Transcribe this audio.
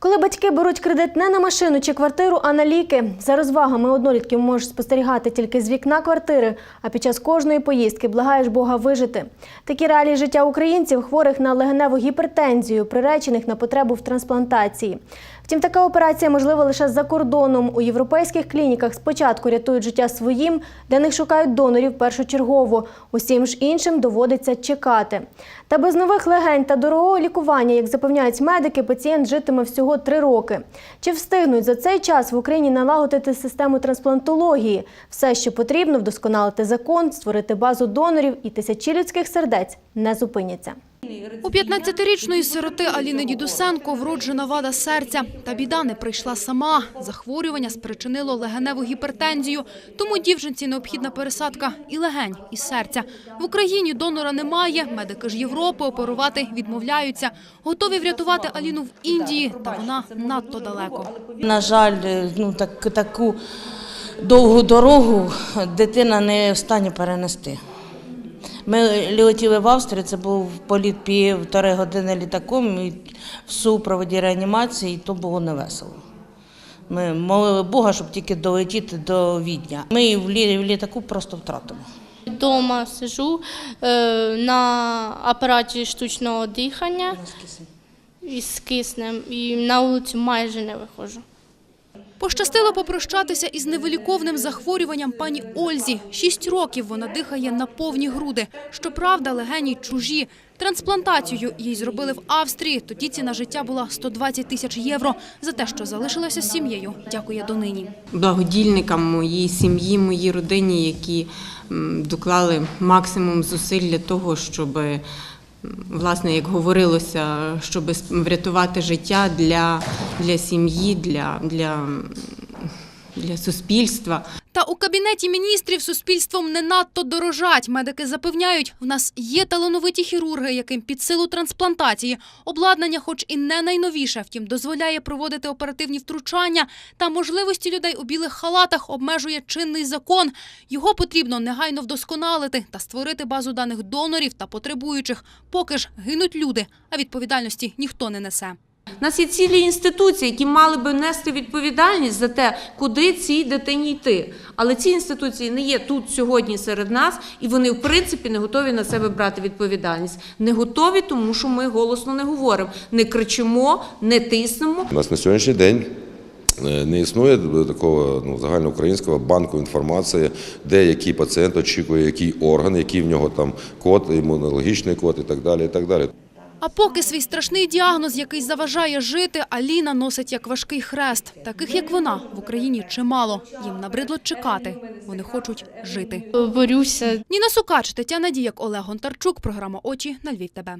Коли батьки беруть кредит не на машину чи квартиру, а на ліки, за розвагами однолітків можеш спостерігати тільки з вікна квартири, а під час кожної поїздки благаєш Бога вижити. Такі реалії життя українців, хворих на легеневу гіпертензію, приречених на потребу в трансплантації. Втім, така операція можлива лише за кордоном. У європейських клініках спочатку рятують життя своїм, для них шукають донорів першочергово. Усім ж іншим доводиться чекати. Та без нових легень та дорогого лікування, як запевняють медики, пацієнт житиме всього три роки. Чи встигнуть за цей час в Україні налагодити систему трансплантології? Все, що потрібно, вдосконалити закон, створити базу донорів, і тисячі людських сердець не зупиняться. У 15-річної сироти Аліни Дідусенко вроджена вада серця. Та біда не прийшла сама. Захворювання спричинило легеневу гіпертензію, тому дівчинці необхідна пересадка і легень, і серця. В Україні донора немає, медики ж Європи оперувати відмовляються. Готові врятувати Аліну в Індії, та вона надто далеко. На жаль, ну так, таку довгу дорогу дитина не в перенести. Ми летіли в Австрію, це був політ півтори години літаком і в супроводі реанімації, і то було невесело. Ми молили Бога, щоб тільки долетіти до Відня. Ми її в лі- в літаку просто втратимо. Дома сижу е, на апараті штучного дихання із киснем і на вулицю майже не виходжу. Пощастило попрощатися із невиліковним захворюванням пані Ользі. Шість років вона дихає на повні груди. Щоправда, легені чужі. Трансплантацію їй зробили в Австрії. Тоді ціна життя була 120 тисяч євро. За те, що залишилася з сім'єю, дякує донині. благодільникам моїй сім'ї, моїй родині, які доклали максимум зусиль для того, щоб, власне, як говорилося, щоб врятувати життя для, для сім'ї, для, для, для суспільства. Та у кабінеті міністрів суспільством не надто дорожать. Медики запевняють, в нас є талановиті хірурги, яким під силу трансплантації обладнання, хоч і не найновіше, втім дозволяє проводити оперативні втручання та можливості людей у білих халатах обмежує чинний закон. Його потрібно негайно вдосконалити та створити базу даних донорів та потребуючих. Поки ж гинуть люди, а відповідальності ніхто не несе. У нас є цілі інституції, які мали би нести відповідальність за те, куди цій дитині йти. Але ці інституції не є тут сьогодні серед нас, і вони, в принципі, не готові на себе брати відповідальність. Не готові, тому що ми голосно не говоримо, не кричимо, не тиснемо. У нас на сьогоднішній день е, не існує такого ну, загальноукраїнського банку інформації, де який пацієнт очікує, який орган, який в нього там код, імунологічний код і так далі. І так далі. А поки свій страшний діагноз, який заважає жити, Аліна носить як важкий хрест. Таких, як вона, в Україні чимало. Їм набридло чекати. Вони хочуть жити. Борюся Ніна Сукач, Тетяна Діяк, Олег Гонтарчук. Програма «Очі» на Львів ТБ.